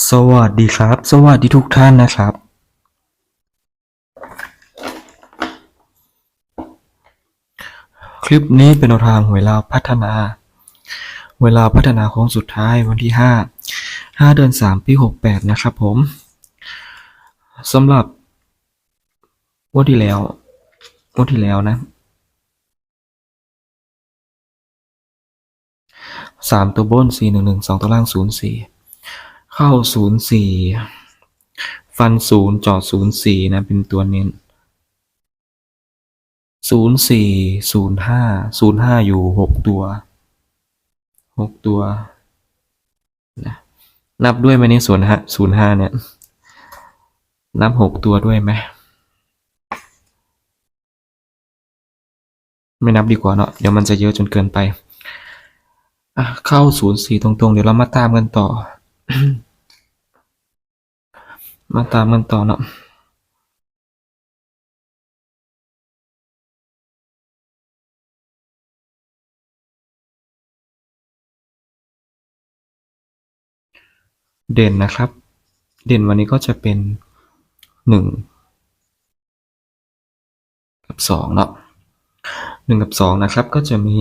สวัสดีครับ สวัสดีทุกท่านนะครับ คลิปนี้เป็นแนวทางหวยลาวพัฒนาหวยลาวพัฒนาโค้งสุดท้ายวันที่ห้าห้าเดือนสามปีหกแปดนะครับผมสำหรับวันที่แล้ววันที่แล้วนะสามตัวบนสี่หนึ่งหนึ่งสองตัวล่างศูนย์สี่ เข้าศูนย์สี่ฟันศูนย์จอดศูนย์สี่นะ เป็นตัวเน้นศูนย์สี่ศูนย์ห้าศูนย์ห้าอยู่หกตัวหกตัวนะนับด้วยไหมนี่ศูนย์ห้าศูนย์ห้าเนี่ย นับหกตัวด้วยไหม ไม่นับดีกว่าเนาะเดี๋ยวมันจะเยอะจนเกินไปอะเข้าศูนย์สี่ตรงๆ เดี๋ยวเรามาตามกันต่อ มาตามกันต่อเนาะเด่นนะครับ เด่นวันนี้ก็จะเป็นหนึ่งกับสองเนาะหนึ่งกับสองนะครับก็จะมี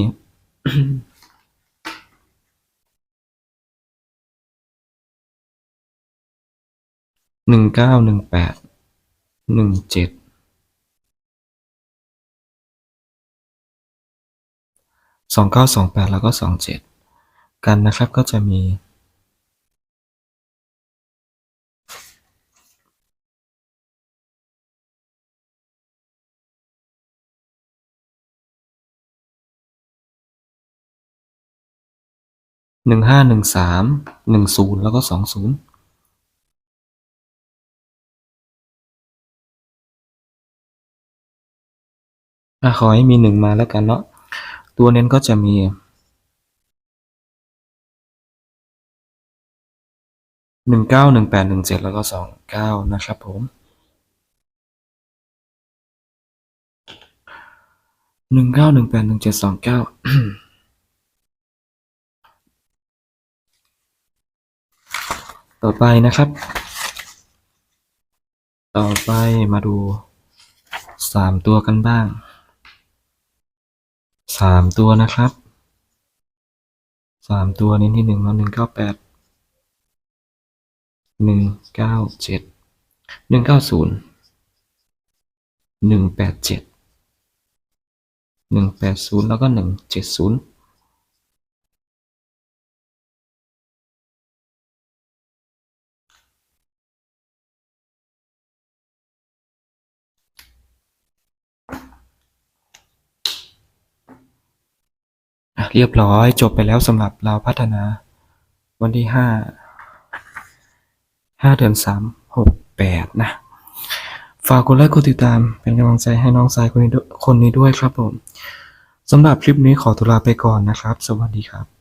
หนึ่งเก้าหนึ่งแปดหนึ่งเจ็ดสองเก้าสองแปดแล้วก็สองเจ็ดกันนะครับก็จะมีหนึ่งห้าหนึ่งสามหนึ่งศูนย์แล้วก็สองศูนย์ อะขอให้มีหนึ่งมาแล้วกันเนาะ ตัวเน้นก็จะมีหนึ่งเก้าหนึ่งแปดหนึ่งเจ็ดแล้วก็สองเก้านะครับผมหนึ่งเก้าหนึ่งแปดหนึ่งเจ็ดสองเก้าต่อไปนะครับ ต่อไปมาดูสามตัวกันบ้าง สามตัวนะครับสามตัวนี้ที่หนึ่งหนึ่งเก้าแปดหนึ่งเก้าเจ็ดหนึ่งเก้าศูนย์หนึ่งแปดเจ็ดหนึ่งแปดศูนย์แล้วก็หนึ่งเจ็ดศูนย์ เรียบร้อย จบไปแล้วสำหรับเราพัฒนา วันที่ห้าห้าเดือนสามหกแปดนะ ฝากกดไลค์กดติดตามเป็นกำลังใจให้น้องชายคนนี้คนนี้ด้วยครับผมสำหรับคลิปนี้ขอตัวลาไปก่อนนะครับ สวัสดีครับ